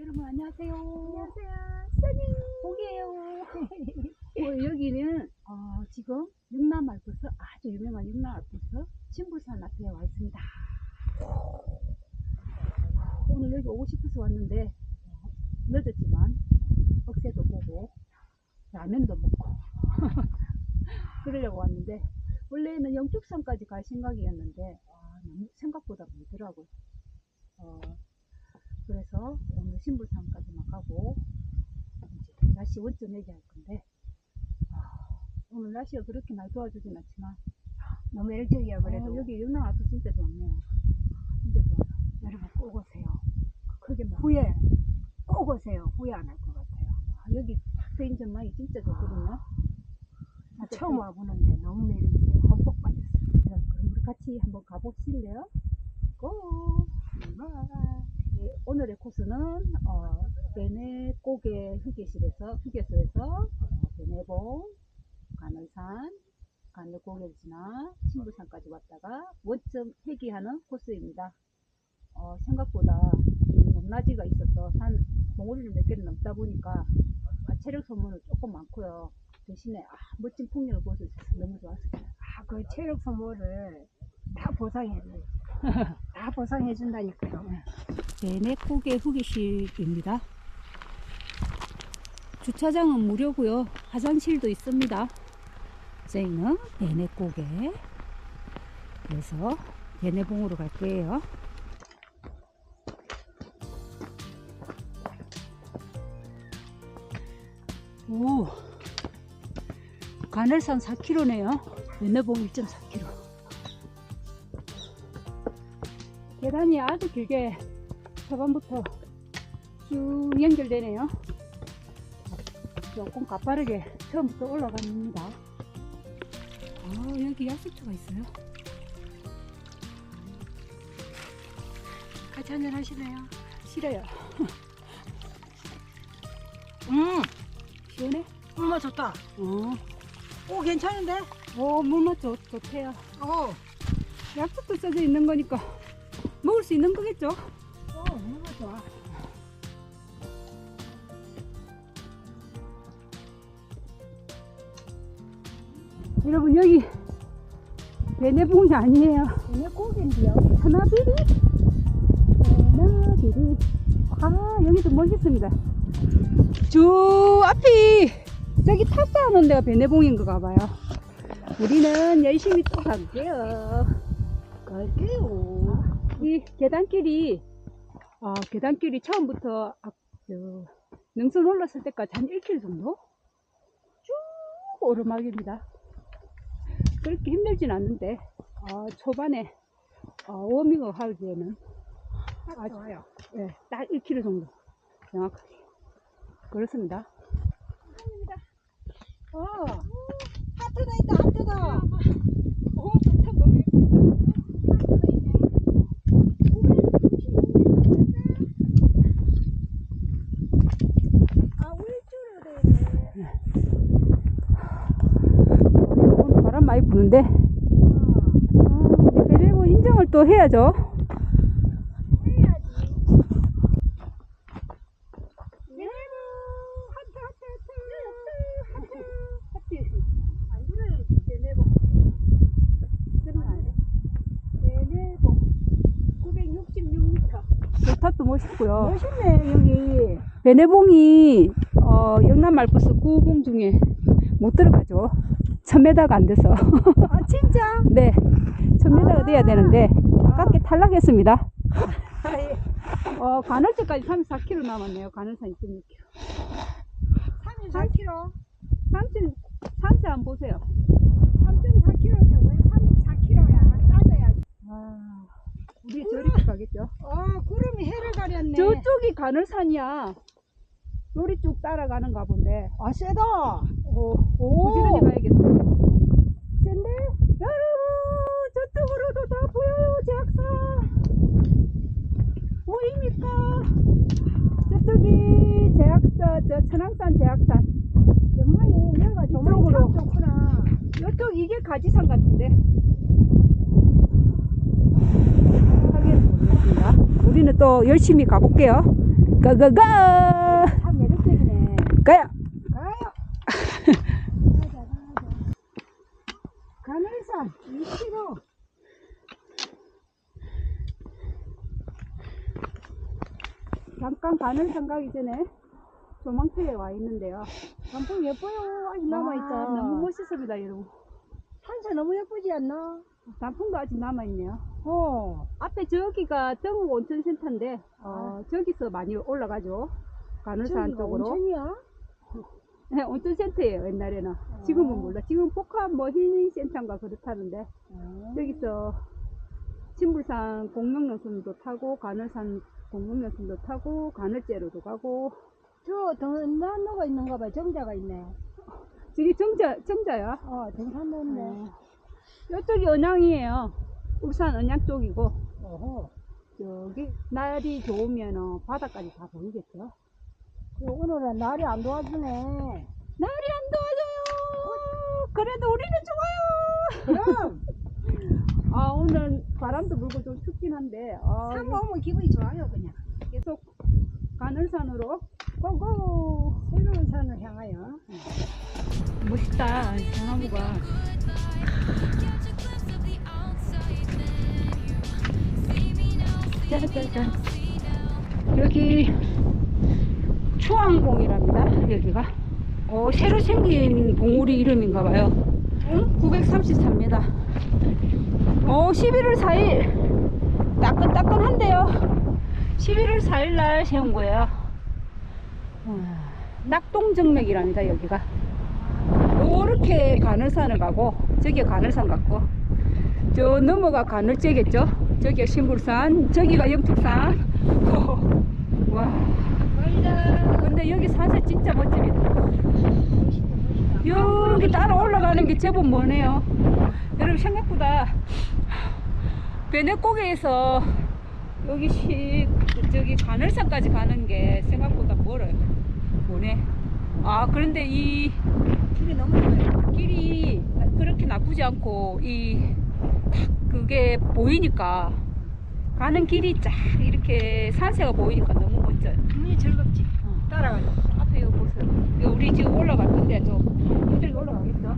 여러분 안녕하세요. 안녕하세요. 써니. 보기예요. 어, 여기는 어, 지금 육남 알프스 아주 유명한 육남 알프스 신불산 앞에 와 있습니다. 오늘 여기 오고 싶어서 왔는데 어, 늦었지만 억새도 보고 라면도 먹고 그러려고 왔는데 원래는 영축산까지 갈 생각이었는데 아, 너무 생각보다 멀더라고요. 어, 그래서 오늘 신불산까지만 가고 이제 날씨 원점 얘기할 건데 아, 오늘 날씨가 그렇게 많이 도와주진 않지만 너무 그래도 어, 여기 영남 앞에 진짜 좋네요. 진짜 좋아요. 여러분 꼭 오세요. 크게 막 후회 꼭 오세요. 후회 안 할 것 같아요. 아, 여기 스페인 전망이 진짜 좋거든요. 나 처음 와보는데 너무 매력있어요. 흠뻑 빠졌어요. 자, 그럼 우리 같이 한번 가보실래요? 고! 네, 오늘의 코스는 어, 베네 고개 휴게실에서 휴게소에서 어, 베네봉, 가늘산, 가늘고개를 지나 신부산까지 왔다가 원점 회귀하는 코스입니다. 어, 생각보다 이 높낮이가 있어서 산 봉우리를 몇 개를 넘다 보니까 아, 체력 소모는 조금 많고요. 대신에 아, 멋진 풍경을 있어서 너무 좋았습니다. 아, 그 체력 소모를 다 보상해줘요. 다 보상해 준다니까요. 베네코게 후기실입니다. 주차장은 무료고요. 화장실도 있습니다. 저희는 베네코게 그래서 베네봉으로 갈 거예요. 오, 가늘산 4km네요. 베네봉 1.4km. 계단이 아주 길게 초반부터 쭉 연결되네요. 조금 가파르게 처음부터 올라갑니다. 아, 여기 야식초가 있어요. 같이 한잔 하실래요? 싫어요. 음, 시원해? 물맛 좋다. 어, 오, 괜찮은데? 오, 물맛 좋, 좋대요. 오, 약속도 써져 있는 거니까 먹을 수 있는 거겠죠? 오, 물맛 좋아. 여러분, 여기 베네봉이 아니에요. 얘네 고기인데요. 하나비리 하나비리 아 여기도 멋있습니다 저 앞이 저기 탑사하는 데가 베네봉인 가 봐요 우리는 열심히 또 갈게요 갈게요 이 계단길이 아 계단길이 처음부터 아, 저, 능선 올랐을 때까지 한 1km 정도 쭉 오르막입니다 그렇게 힘들진 않는데 아, 초반에 어, 워밍업 하기에는 아, 좋아요. 예, 딱 1km 정도 정확하게 그렇습니다. 어, 하트도 있다, 하트도. 오, 참 너무 예쁘다. 아, 울주로 되네. 오늘 부는데 아, 우리 베레모 인정을 또 해야죠. 해야지. 네모 하트 하트 하트 하트 하트 안 들어야지 네모 네모 966m 좋탑도 멋있고요. 멋있네 여기 베네봉이 어, 영남 말버스 9봉 중에 못 들어가죠. 1000m가 안 돼서. 아 진짜 네, 1000m가 돼야 되는데 아깝게 탈락했습니다. 아이, 어, 간헐천까지 34km 남았네요. 간헐산 26km. 34km 산책, 산책 한번 보세요. 3.4km인데 왜 34km야 따져야지 아, 우리 저렇게 가겠죠? 어 구름이 해를 가렸네 저쪽이 가늘산이야. 요리 쭉 따라가는가 본데. 아 세다 오, 부지런히 가야겠어. 센데 여러분, 저쪽으로도 다 보여요, 제약산. 보입니까? 저쪽이 제약산, 저 천왕산 제약산. 전망이 여기가 전망이 이쪽으로. 참 좋구나 이쪽 이게 가지산 같은데. 하긴 모르겠습니다. 우리는 또 열심히 가볼게요. 가가가 참 매력적이네. 가요 가요. 가자, 가자. 가늘산 2km. 잠깐 가늘산 가기 전에 조망터에 와 있는데요 단풍 예뻐요. 아직 아, 남아있다. 너무 멋있습니다 여러분 산세 너무 예쁘지 않나? 단풍도 아직 남아있네요 어. 앞에 저기가 정읍 온천센터인데 어, 저기서 많이 올라가죠 가늘산 저기가 쪽으로 온천이야? 네, 온천센터예요 옛날에는 지금은 몰라 지금 복합 뭐 힐링센터인가 그렇다는데 어. 여기서 신불산 공룡연수도 타고 가늘산 공룡연수도 타고 가늘제로도 가고 저 등산로가 있는가 봐. 정자가 있네. 저기 정자 정자야 어, 등산로인데. 어. 이쪽이 언양이에요 울산 언양 쪽이고 어허. 저기 날이 좋으면 바다까지 다 보이겠죠 그 오늘은 날이 안 도와주네. 날이 안 도와줘요 그래도 우리는 좋아요 그럼 아 오늘 바람도 불고 좀 춥긴 한데 아, 산 오면 기분이 좋아요, 그냥. 계속 가늘산으로 고고! 새로운 산을 향하여. 멋있다 대나무가. 짜자잔. 여기 추앙봉이랍니다 여기가. 어, 새로 생긴 봉우리 이름인가봐요. 934m 어 11월 4일. 따끈따끈한데요. 11월 4일 날 세운 거예요. 와, 낙동정맥이랍니다 여기가. 요렇게 가늘산을 가고 저기가 가늘산 같고 저 넘어가 가늘제겠죠? 저기가 신불산 저기가 영축산. 와. 근데 여기 산세 진짜 멋집니다. 이렇게 따라 올라가는 게 제법 머네요 여러분 생각보다 베네고개에서 여기 시 저기 가늘산까지 가는 게 생각보다 멀어요 머네 아 그런데 이 길이 너무 좋아요. 길이 그렇게 나쁘지 않고 이딱 그게 보이니까 가는 길이 쫙 이렇게 산세가 보이니까 너무 멋져요. 기분이 즐겁지. 어. 따라가자. 앞에 이거 보세요. 이거 우리 지금 올라갈 건데 저 힘들게 올라가겠죠?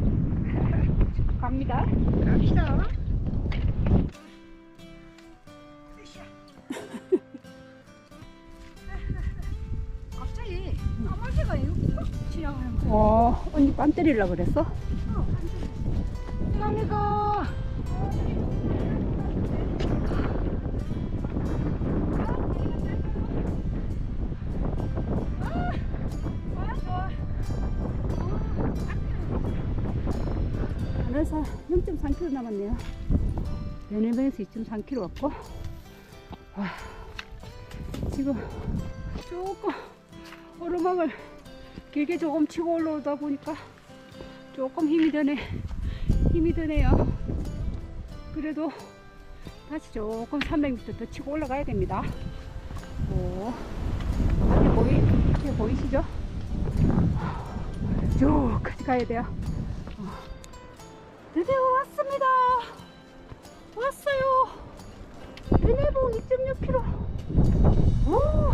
갑니다. 갑시다. 갑자기 까마귀가 이렇게 꼭 지나가는 거야. 어 언니 빤 때리려 그랬어? 까마귀가 하늘산 0.3km 남았네요. 베네벤에서 2.3km 왔고, 와, 지금 조금 오르막을 길게 조금 치고 올라오다 보니까 조금 힘이 드네. 힘이 드네요. 그래도 다시 조금 300m 더 치고 올라가야 됩니다. 오, 앞에 보이, 앞에 보이시죠? 쭉까지 가야 돼요. 드디어 왔습니다. 왔어요. 베네봉 2.6km. 오.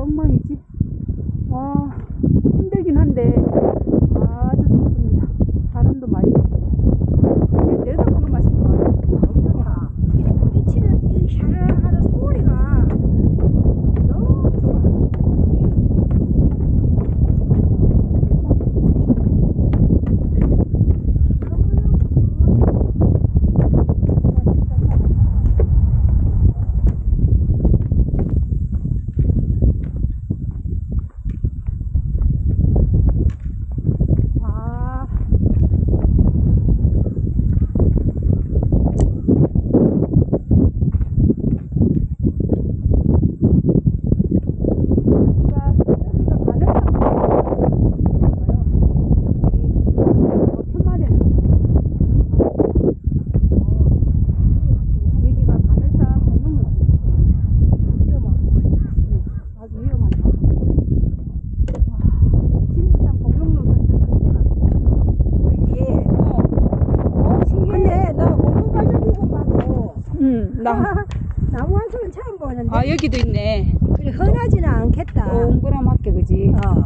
엉망이지 아 보는데. 아 여기도 있네. 그래 흔하지는 않겠다. 어, 옹그라맞게 그지? 어.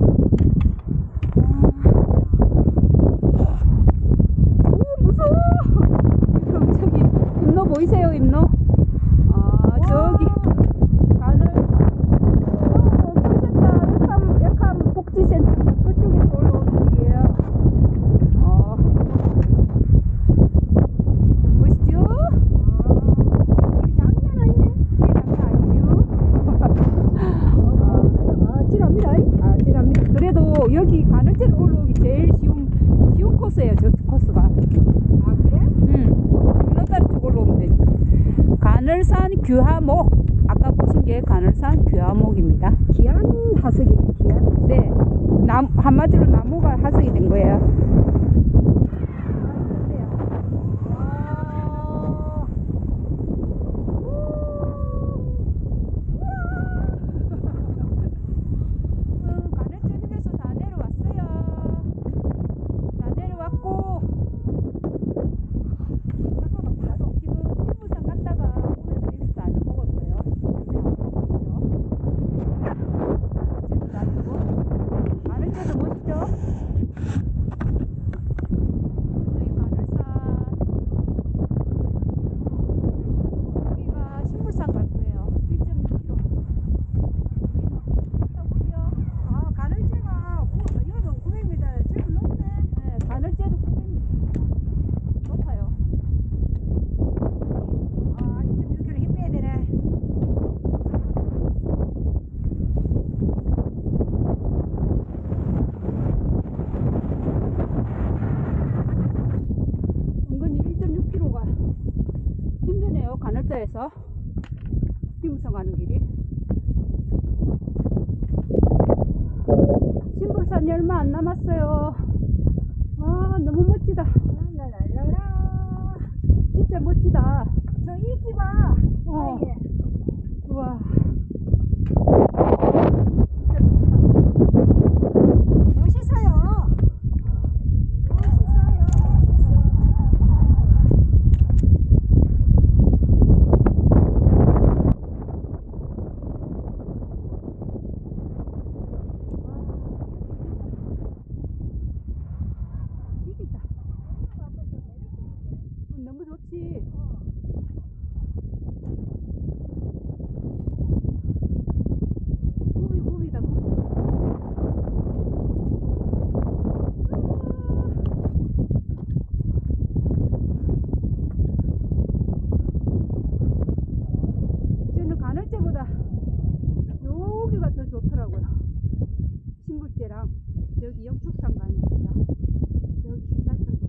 여기 가늘째로 올라오기 제일 쉬운 쉬운 코스예요 저 코스가. 아 그래? 응 인어다리 쪽 올라오면 되니까. 가늘산 규하목. 아까 보신 게 가늘산 규하목입니다. 귀한 하석이네 귀한 네. 남, 한마디로 나무가 하석이 된 거예요. ದಾವಣಗೆರೆ 여기 영축산 가입니다. 여기 시살편도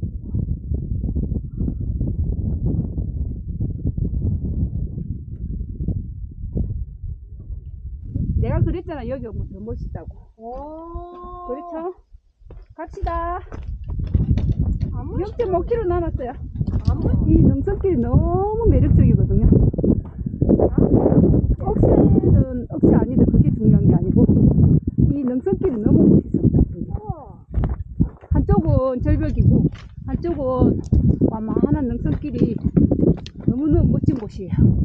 내가 그랬잖아 여기 오면 더 멋있다고. 오 그렇죠? 갑시다. 아무 0.5km 남았어요. 이 능선길이 너무 매력적이거든요. 억새는 억새 아니든 그게 중요한 게 아니고 이 능선길이 너무 한쪽은 절벽이고 한쪽은 완만한 능선길이 너무너무 멋진 곳이에요. 여러분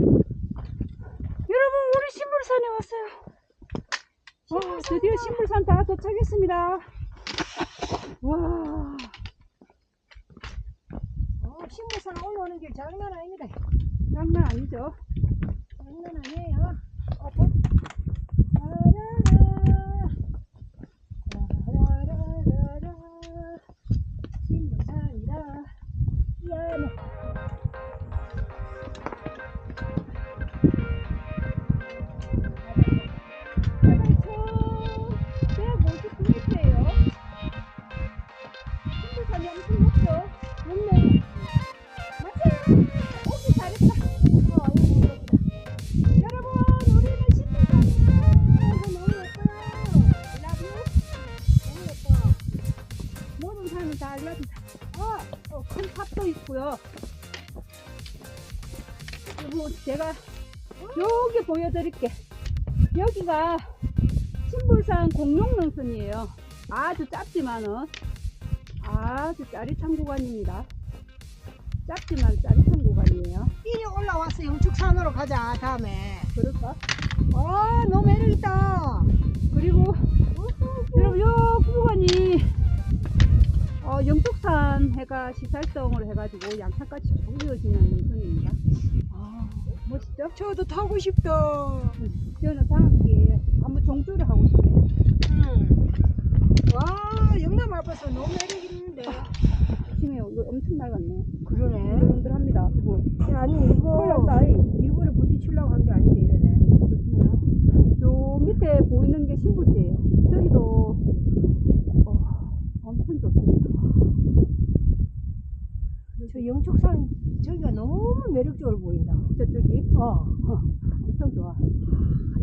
우리 신물산에 왔어요. 와 드디어 신물산 다 도착했습니다. 와. 어, 신물산 올라오는 길 장난 아닙니다. 장난 아니죠. 장난 아니에요. 제가 여기 보여드릴게. 여기가 신불산 공룡능선이에요. 아주 짧지만은 아주 짜릿한 구간입니다. 짧지만 짜릿한 구간이에요. 이리 올라와서 영축산으로 가자, 다음에. 그럴까? 아, 너무 매력있다. 그리고 여러분 요 구간이 어, 영축산 해가 시살성으로 해가지고 양산까지 쭉 이어지는 능선입니다. 아, 멋있죠? 저도 타고 싶다. 저는 다음 기회에 한번 종주를 하고 싶네요. 응. 와, 영남 앞에서 너무 매력 있는데. 조심해요. 이거 엄청 낡았네. 그러네. 흔들흔들합니다. 그거 아니, 컬러 이거 사이 일부러 부딪히려고 한 게 아닌데, 이러네. 조심해요. 저 밑에 보이는 게 신불지예요. 저기도 어, 엄청 좋습니다. 저 영축산 저기가 매력적으로 보인다. 저쪽이 어. 엄청 좋아.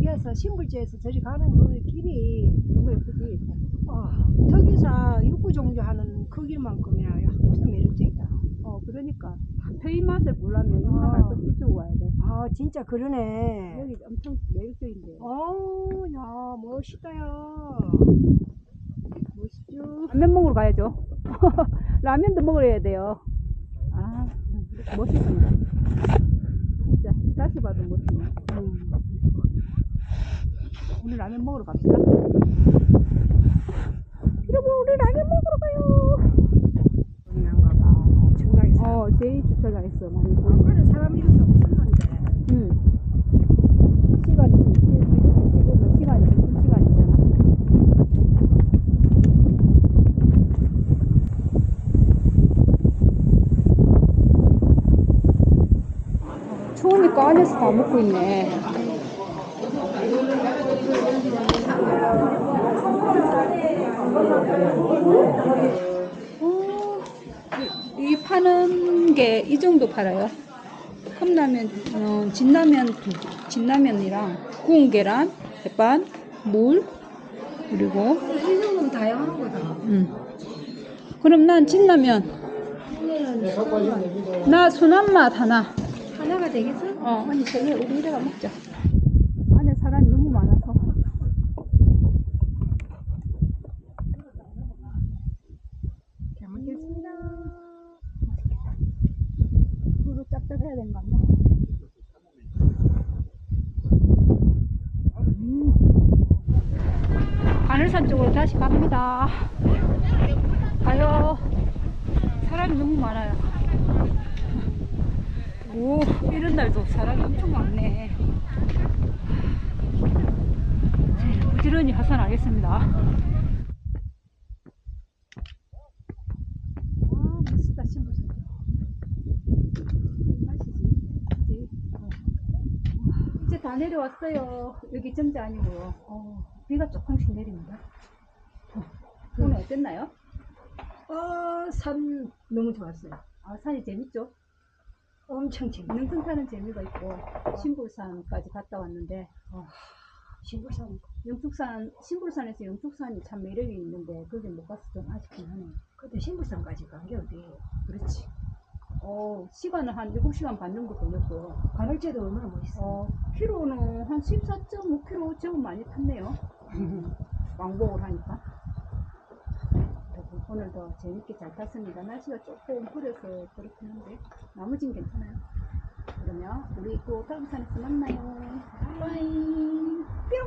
여기서 신불지에서 저리 가는 그 길이 너무 예쁘지? 어, 특유사 육구 종주 하는 그 길만큼이나 훨씬 매력적이다. 어, 그러니까 페이 맛을 보려면 갈 것도 이쪽으로 와야 돼. 아, 진짜 그러네. 여기 엄청 매력적인데. 어우, 야, 멋있다, 야. 멋있죠? 라면 먹으러 가야죠. 라면도 먹어야 돼요. 아, 멋있습니다. 진짜 다시 봐도 멋있네. 음. 오늘 라면 먹으러 갑시다. 여러분, 우리 라면 먹으러 가요. 그런가 봐. 엄청나게 사 어, 제이 주차장 있어. 많이. 아까는 사람 이름도 없었는데. 응. 시간이, 지금은 시간이, 무슨 시간이잖아. 추우니까 안에서 다 먹고 있네. 어, 이 파는 게 이 정도 팔아요. 컵라면, 어, 진라면, 진라면이랑 구운 계란, 햇반, 물, 그리고, 이 정도면 다양한 거다. 음. 그럼 난 진라면, 나 순한 맛 하나. 하나가 되겠어? 어, 아니, 저기 우리 이래가 먹자. 안에 사람이 너무 많아서. 잘 먹겠습니다. 그로 짭짭해야 되는가 봐. 음. 하늘산 쪽으로 다시 갑니다. 가요. 사람이 너무 많아요. 오, 이런 날도 사람이 엄청 많네. 네, 부지런히 하산하겠습니다. 아, 멋있다. 이제, 어. 이제 다 내려왔어요. 여기 정자 아니고요. 어, 비가 조금씩 내립니다. 어, 오늘 어땠나요? 어, 산 너무 좋았어요. 아, 산이 재밌죠? 엄청 재밌어. 능선 타는 재미가 있고, 신불산까지 갔다 왔는데, 어, 신불산. 영축산, 신불산에서 영축산이 참 매력이 있는데, 거기 못 가서 좀 아쉽긴 하네요. 그때 신불산까지 간 게 어디예요? 그렇지. 어, 시간은 한 7시간 반 정도 걸렸고요. 가늘제도 얼마나 멋있어. 어, 키로는 한 14.5km 제법 많이 탔네요. 왕복을 하니까. 그래도 오늘도 재밌게 잘 탔습니다. 날씨가 조금 흐려서 그렇긴 한데, 나머진 괜찮아요. 그러면 우리 또 다음 산에서 만나요. 바이. 뿅!